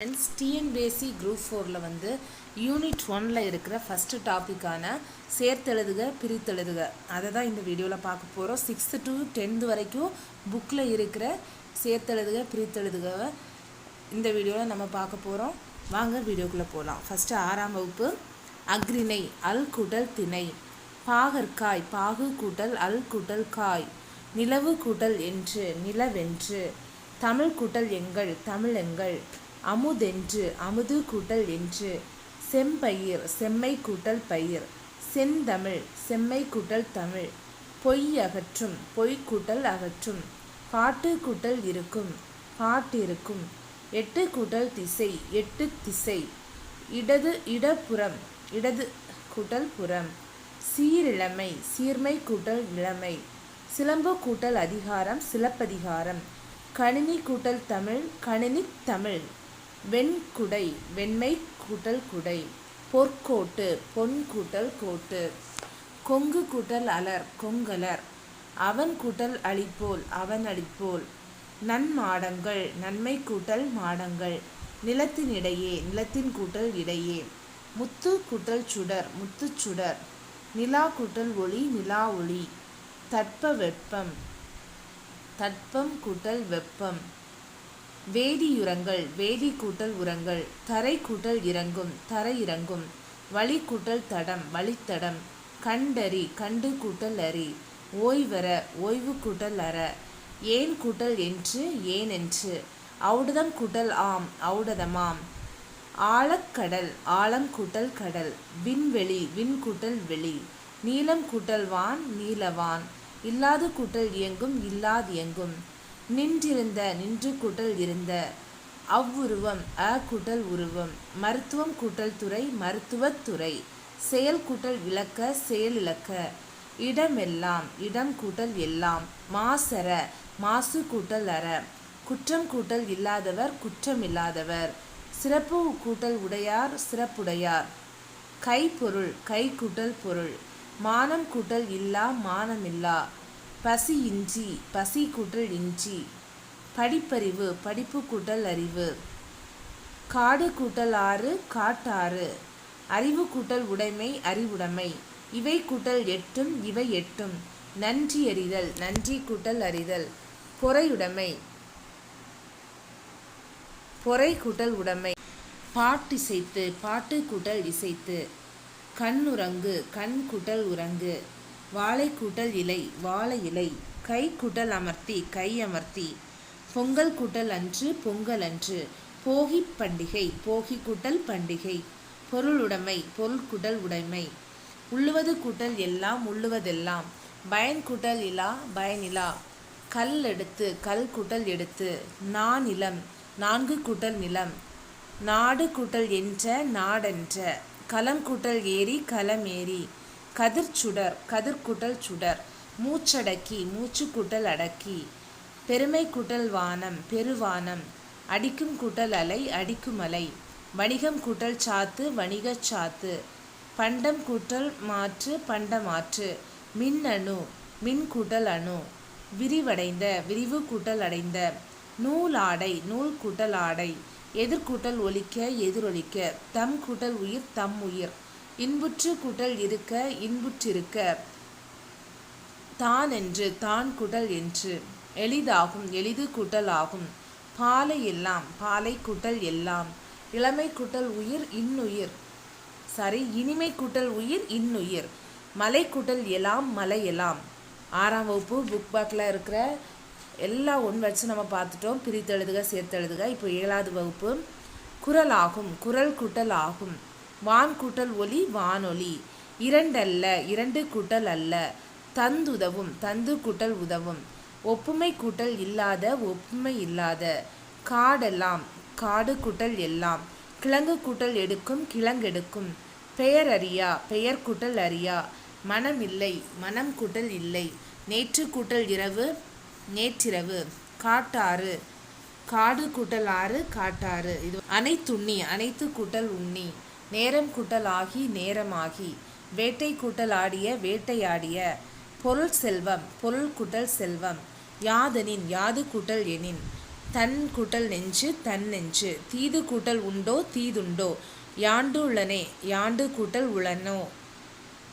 Friends TNPSC group ஃபோரில் வந்து unit ஒனில் இருக்கிற ஃபஸ்ட்டு டாப்பிக்கான சேர்த்தெழுதுக பிரித்தெழுதுக. அதை தான் இந்த வீடியோவில் பார்க்க போகிறோம் சிக்ஸ்த்து டு டென்த்து வரைக்கும் புக்கில் இருக்கிற சேர்த்தெழுதுக பிரித்தெழுதுக இந்த வீடியோவில் நம்ம பார்க்க போகிறோம் வாங்க வீடியோக்குள்ளே போகலாம் ஃபஸ்ட்டு ஆறாம் வகுப்பு அக்ரிணை அல் கூட்டல் திணை. பாகற்காய் பாகு கூட்டல் அல் கூட்டல் காய். நிலவு கூட்டல் என்று நிலவென்று. தமிழ் கூட்டல் எங்கள் தமிழ் எங்கள். அமுதென்று அமுது கூட்டல் என்று. செம்பயிர் செம்மை கூட்டல் பயிர். செந்தமிழ் செம்மை கூட்டல் தமிழ். பொய் அகற்றும் பொய் கூட்டல் அகற்றும். பாட்டு கூட்டல் இருக்கும் பாட்டிருக்கும் எட்டு கூட்டல் திசை எட்டு திசை. இடது இடப்புறம் இடது கூட்டல் புறம். சீரிழமை சீர்மை கூட்டல் இளமை சிலம்பு கூட்டல் அதிகாரம் சிலப்பதிகாரம். கணினி கூட்டல் தமிழ் கணினி தமிழ். வெண்குடை வெண்மை கூட்டல் குடை பொற்கோட்டு பொன் கூட்டல் கோட்டு கொங்கு கூட்டல் அலர் கொங்கலர் அவன் கூட்டல் அழிப்போல் அவன் அழிப்போல் நன்மாடங்கள் நன்மை கூட்டல் மாடங்கள் நிலத்தினிடையே நிலத்தின் கூட்டல் இடையே முத்து கூட்டல் சுடர் முத்துச் சுடர் நிலா கூட்டல் ஒளி நிலா ஒளி தட்ப வெப்பம் தட்பம் கூட்டல் வெப்பம் வேதியுரங்கள் வேதி கூட்டல் உரங்கள் தரை கூட்டல் இறங்கும் தரை இறங்கும் வழி கூட்டல் தடம் வழித்தடம் கண்டறி கண்டு கூட்டல் அறி ஓய்வர ஓய்வு கூட்டல் அற ஏன் கூட்டல் என்று ஏன் என்று கூட்டல் ஆம் அவுடதமாம் ஆழக்கடல் ஆழம் கூட்டல் கடல் விண்வெளி விண் கூட்டல் வெளி நீளம் கூட்டல் வான் நீலவான் இல்லாது கூட்டல் இயங்கும் இல்லாதியங்கும் நின்றிருந்த நின்று கூட்டல் இருந்த. அவ்வுருவம் அ கூட்டல் உருவம். மருத்துவம் கூட்டல் துறை மருத்துவத்துறை செயல் கூட்டல் விளக்க செயல் இழக்க இடமெல்லாம் இடம் கூட்டல் எல்லாம். மாசர மாசு கூட்டல் அற. குற்றம் கூட்டல் இல்லாதவர் குற்றமில்லாதவர் சிறப்பு கூட்டல் உடையார் சிறப்புடையார். கைப்பொருள் கை கூட்டல் பொருள். மானம் கூட்டல் இல்லா மானமில்லா பசி இஞ்சி பசி கூட்டல் இஞ்சி படிப்பறிவு படிப்பு கூட்டல் அறிவு காடு கூட்டல் ஆறு காட்டாறு. அறிவு கூட்டல் உடைமை அறிவுடைமை. இவை கூட்டல் எட்டும் இவை எட்டும். நன்றி அறிதல் நன்றி கூட்டல் அறிதல். பொறையுடைமை. பொறை கூட்டல் உடைமை. பாட்டிசைத்து பாட்டு கூட்டல் இசைத்து. கண்ணுறங்கு கண் கூட்டல் உறங்கு. வாழை கூட்டல் இலை வாழை இலை. கை கூட்டல் அமர்த்தி கை அமர்த்தி. பொங்கல் கூட்டல் அன்று பொங்கல் அன்று. போகி பண்டிகை போகி கூட்டல் பண்டிகை. பொருளுடைமை பொருள் கூட்டல் உடைமை. உள்ளுவது கூட்டல் எல்லாம் உள்ளுவதெல்லாம். பயன் கூட்டல் இலா பயனிலா கல் எடுத்து கல் கூட்டல் எடுத்து. நானிலம் நான்கு கூட்டல் நிலம். நாடு கூட்டல் என்ற நாடென்ற. களம் கூட்டல் ஏரி களம் ஏரி கதிர்ச்சுடர் கதிர்குட்டல் சுடர் மூச்சடக்கி மூச்சு கூட்டல் அடக்கி பெருமை கூட்டல் வானம் பெருவானம் அடிக்கும் கூட்டல் அலை அடிக்கும் அலை வணிகம் கூட்டல் சாத்து வணிகச் சாத்து பண்டம் கூட்டல் மாற்று பண்டமாற்று மின்னணு மின் கூட்டல் அணு விரிவடைந்த விரிவு கூட்டல் அடைந்த நூல் ஆடை நூல் கூட்டல் ஆடை எதிர்கூட்டல் ஒலிக்க எதிரொலிக்க தம் கூட்டல் உயிர் தம் உயிர். இன்புற்று குடல் இருக்க இன்புற்றிருக்க. தான் என்று தான் குடல் என்று. எளிதாகும் எளிது கூட்டல் ஆகும் பாலை எல்லாம் பாலை கூட்டல் எல்லாம். இளமை கூட்டல் உயிர் இன்னுயிர். சாரி இனிமை கூட்டல் உயிர் இன்னுயிர். மலை கூட்டல் எலாம் மலை எலாம். ஆறாம் வகுப்பு புக் பேக்கில் இருக்கிற எல்லா ஒன் வச்சு நம்ம பார்த்துட்டோம். பிரித்தெழுதுக சேர்த்தெழுதுக இப்போ ஏழாவது வகுப்பு. குரல் ஆகும் குரல் கூட்டல் ஆகும் வான் கூட்டல் ஒலி வானொலி. இரண்டல்ல இரண்டு கூட்டல் அல்ல. தந்துதவும் தந்து கூட்டல் உதவும். ஒப்புமை கூட்டல் இல்லாத ஒப்புமை இல்லாத. காடெல்லாம் காடு கூட்டல் எல்லாம். கிழங்கு கூட்டல் எடுக்கும் கிழங்கெடுக்கும் பெயர் அறியா பெயர் கூட்டல் அறியா. மனம் இல்லை மனம் கூட்டல் இல்லை. நேற்று கூட்டல் இரவு நேற்றிரவு. காட்டாறு. காடு கூட்டல் ஆறு காட்டாறு. இது அனைத்துண்ணி அனைத்து கூட்டல் உண்ணி. நேரம் கூட்டல் ஆகி நேரமாகி. வேட்டை கூட்டல் ஆடிய வேட்டையாடிய. பொருள் செல்வம் பொருள் கூட்டல் செல்வம். யாதெனின் யாது கூட்டல் எனின். தன் கூட்டல் நெஞ்சு தன் நெஞ்சு. தீது கூட்டல் உண்டோ தீதுண்டோ? யாண்டு உள்ளனே யாண்டு கூட்டல் உளனோ?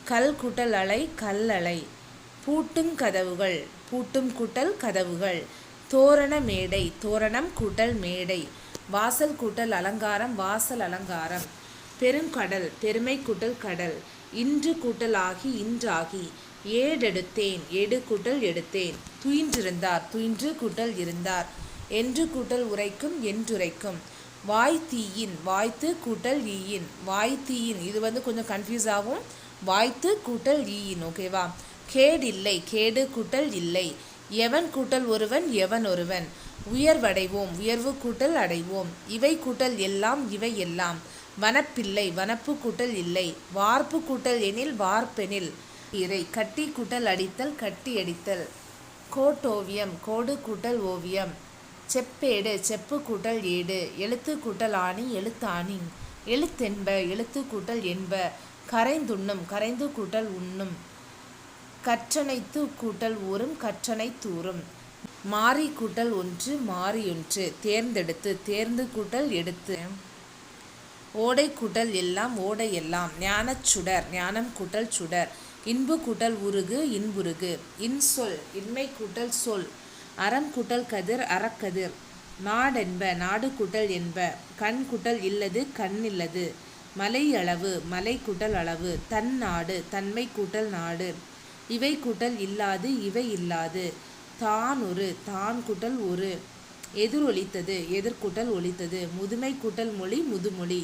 கல் கூட்டல் அலை கல் அலை. பூட்டும் கதவுகள் பூட்டும் கூட்டல் கதவுகள். தோரண மேடை தோரணம் கூட்டல் மேடை. வாசல் கூட்டல் அலங்காரம் வாசல் அலங்காரம். பெருங்கடல் பெருமை கூட்டல் கடல் இன்று கூட்டல் ஆகி இன்றாகி ஏடெடுத்தேன் எடு கூட்டல் எடுத்தேன். துயின்றிருந்தார் துயின்று கூட்டல் இருந்தார். என்று கூட்டல் உரைக்கும் என்றுரைக்கும். வாய் தீயின் வாய்த்து கூட்டல் ஈயின். வாய் தீயின் இது வந்து கொஞ்சம் கன்ஃபியூஸ் ஆகும். வாய்த்து கூட்டல் ஈயின் ஓகேவா கேடில்லை கேடு கூட்டல் இல்லை. எவன் கூட்டல் ஒருவன் எவன் ஒருவன்? உயர்வடைவோம் உயர்வு கூட்டல் அடைவோம். இவை கூட்டல் எல்லாம் இவை எல்லாம். வனப்பில்லை வனப்பு கூட்டல் இல்லை. வார்ப்பு கூட்டல் எனில் வார்ப்பெனில். இறை கட்டி கூட்டல் அடித்தல் கட்டி அடித்தல் கோட்டோவியம் கோடு கூட்டல் ஓவியம். செப்பேடு செப்பு கூட்டல் ஏடு. எழுத்து கூட்டல் ஆணி எழுத்தாணி. எழுத்தென்ப எழுத்து கூட்டல் என்ப. கரைந்துண்ணும் கரைந்து கூட்டல் உண்ணும். கற்றனைத்து கூட்டல் ஊறும் கற்றனை தூறும். மாறி கூட்டல் ஒன்று மாறியொன்று. தேர்ந்தெடுத்து தேர்ந்து கூட்டல் எடுத்து. ஓடை கூட்டல் எல்லாம் ஓடை எல்லாம் ஞானச் சுடர் ஞானம் கூட்டல் சுடர். இன்பு கூட்டல் உருகு இன்புருகு. இன்சொல் இன்மை கூட்டல் சொல். அறம் கூட்டல் கதிர் அறக்கதிர் நாடென்ப நாடு கூட்டல் என்ப. கண் கூட்டல் இல்லது கண் இல்லது. மலை அளவு மலை கூட்டல் அளவு. தன் நாடு தன்மை கூட்டல் நாடு. இவை கூட்டல் இல்லாது இவை இல்லாது. தான் ஒரு தான் கூட்டல் ஒரு. எதிர் ஒலித்தது எதிர்கூட்டல் ஒலித்தது. முதுமை கூட்டல் மொழி முதுமொழி.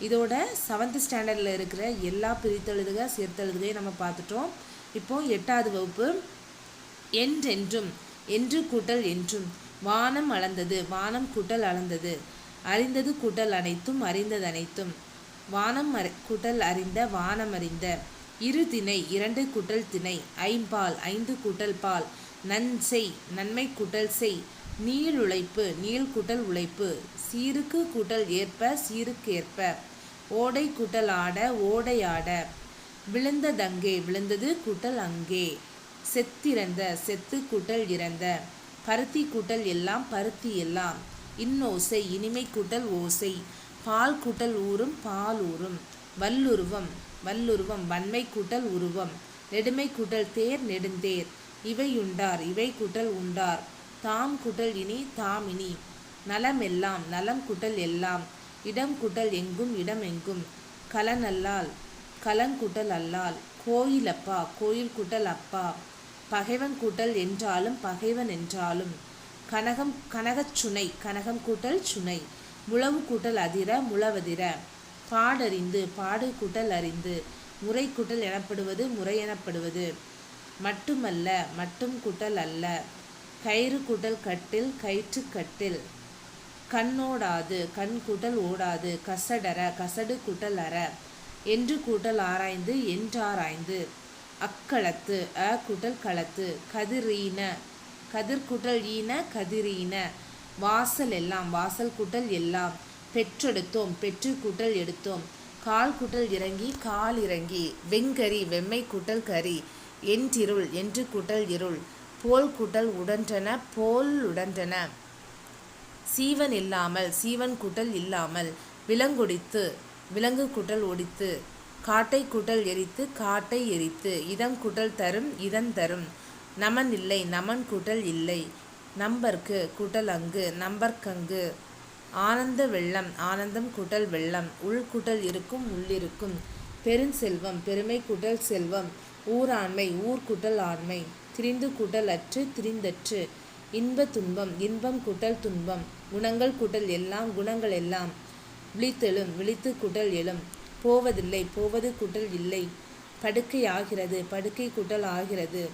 இதோட செவன்த் ஸ்டாண்டர்டில் இருக்கிற எல்லா பிரித்தெழுதுக சேர்த்தெழுதுகையும் நம்ம பார்த்துட்டோம். இப்போ எட்டாவது வகுப்பு. என்றென்றும் என்று கூட்டல் என்றும் வானம் அளந்தது வானம் கூட்டல் அளந்தது அறிந்தது கூட்டல் அனைத்தும் அறிந்தது அனைத்தும் வானம் அறி கூட்டல் அறிந்த வானம் அறிந்த இரு திணை இரண்டு கூட்டல் திணை ஐம்பால் ஐந்து கூட்டல் பால் நன் செய் நன்மை கூட்டல் செய் நீள் உழைப்பு நீள் கூட்டல் உழைப்பு சீருக்கு கூட்டல் ஏற்ப சீருக்கேற்ப ஓடை கூட்டல் ஆட ஓடை ஆட. விழுந்ததங்கே விழுந்தது கூட்டல் அங்கே. செத்திறந்த செத்து கூட்டல் இறந்த. பருத்தி கூட்டல் எல்லாம் பருத்தி எல்லாம். இன்னோசை இனிமை கூட்டல் ஓசை. பால் கூட்டல் ஊறும் பால் ஊறும். வல்லுருவம் வல்லுருவம் வன்மை கூட்டல் உருவம். நெடுமை கூட்டல் தேர் நெடுந்தேர். இவையுண்டார் இவை கூட்டல் உண்டார். தாம் கூட்டல் இனி தாம் இனி. நலம் எல்லாம் நலம் கூட்டல் எல்லாம் இடம் கூட்டல் எங்கும் இடம் எங்கும். கலனல்லால் கலங்குட்டல் அல்லால் கோயிலப்பா கோயில் கூட்டல் அப்பா. பகைவன் கூட்டல் என்றாலும் பகைவன் என்றாலும். கனகம் கனகச் சுனை கனகம் கூட்டல் சுனை. முழவு கூட்டல் அதிர முழவதிர. பாடறிந்து பாடு கூட்டல் அறிந்து. முறை கூட்டல் எனப்படுவது முறை எனப்படுவது. மட்டுமல்ல மட்டும் கூட்டல் அல்ல. கயிறு கூட்டல் கட்டில் கயிற்று கட்டில். கண்ணோடாது கண் கூட்டல் ஓடாது கசடர கசடு கூட்டல் அற. என்று கூட்டல் ஆராய்ந்து என்றாராய்ந்து அக்களத்து அ கூட்டல் களத்து கதிரீன கதிர்கூட்டல் ஈன கதிரீன. வாசல் எல்லாம் வாசல் கூட்டல் எல்லாம். பெற்றெடுத்தோம் பெற்று கூட்டல் எடுத்தோம். கால் கூட்டல் இறங்கி கால் இறங்கி. வெங்கரி வெம்மை கூட்டல் கரி. என்றிருள் என்று கூட்டல் இருள். போல் கூட்டல் உடன்றன போல் உடன்றன. சீவன் இல்லாமல் சீவன் குட்டல் இல்லாமல் விலங்குடித்து விலங்கு குட்டல் ஒடித்து காட்டை குட்டல் எரித்து காட்டை எரித்து இதங்குட்டல் தரும் இதன் தரும். நமன் இல்லை நமன் கூட்டல் இல்லை. நம்பர்க்கு குட்டல் அங்கு நம்பர்க்கங்கு. ஆனந்த வெள்ளம் ஆனந்தம் குட்டல் வெள்ளம். உள்குட்டல் இருக்கும் உள்ளிருக்கும் பெருஞ்செல்வம் பெருமை கூட்டல் செல்வம். ஊராண்மை ஊர்குட்டல் ஆண்மை. திரிந்து கூட்டல் அற்று திரிந்தற்று. இன்ப துன்பம் இன்பம் கூட்டல் துன்பம் குணங்கள் கூட்டல் எல்லாம் குணங்கள் எல்லாம். விழித்தெழும் விழித்து கூட்டல் எழும். போவதில்லை போவது கூட்டல் இல்லை. படுக்கை ஆகிறது படுக்கை கூட்டல் ஆகிறது.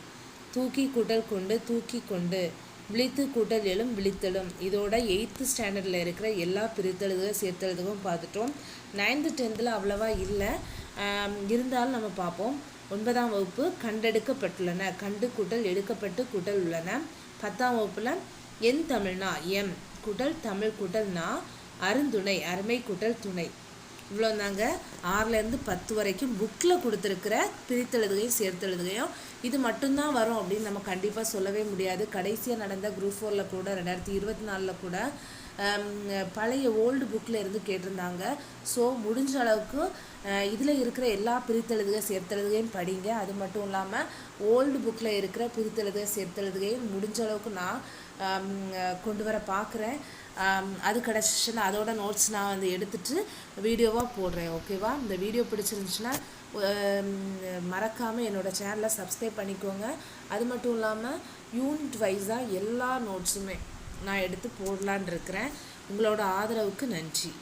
தூக்கி கூட்டல் கொண்டு தூக்கி கொண்டு. விழித்து கூட்டல் எழும் விழித்தெழும். இதோட எயித்து ஸ்டாண்டர்டில் இருக்கிற எல்லா பிரித்தெழுதுக சேர்த்தெழுதுகளும் பார்த்துட்டோம். நைன்த்து டென்த்தில் அவ்வளவா இல்லை. இருந்தாலும் நம்ம பார்ப்போம். ஒன்பதாம் வகுப்பு கண்டெடுக்கப்பட்டுள்ளன. கண்டு கூட்டல் எடுக்கப்பட்டு கூட்டல் உள்ளன. பத்தாம் வகுப்பில் என் தமிழ்னா எம் குடல் தமிழ் குடல்னா அருந்துணை அருமை குடல் துணை. இவ்வளோ தாங்க ஆறுலேருந்து பத்து வரைக்கும் புக்கில் கொடுத்துருக்கிற பிரித்தெழுதுகையும் சேர்த்தெழுதுகையும் இது மட்டும்தான் வரும் அப்படின்னு நம்ம கண்டிப்பாக சொல்லவே முடியாது. கடைசியாக நடந்த குரூப் ஃபோரில் கூட ரெண்டாயிரத்தி இருபத்தி நாலில் கூட பழைய ஓல்டு புக்கில் இருந்து கேட்டிருந்தாங்க. ஸோ முடிஞ்ச அளவுக்கு இதில் இருக்கிற எல்லா பிரித்தெழுதுக சேர்த்தெழுதுகையும் படிங்க. அது மட்டும் இல்லாமல் ஓல்டு புக்கில் இருக்கிற பிரித்தெழுதுக சேர்த்தெழுதுகையும் முடிஞ்ச அளவுக்கு நான் கொண்டு வர பார்க்குறேன் அது கிடச்சிச்சுன்னா அதோட நோட்ஸ் நான் வந்து எடுத்துட்டு வீடியோவாக போடுறேன் ஓகேவா இந்த வீடியோ பிடிச்சிருந்துச்சுன்னா மறக்காமல் என்னோட சேனலை சப்ஸ்கிரைப் பண்ணிக்கோங்க. அது மட்டும் இல்லாமல் யூனிட் வைஸாக எல்லா நோட்ஸுமே நான் எடுத்து போடலான் இருக்கிறேன் உங்களோட ஆதரவுக்கு நன்றி.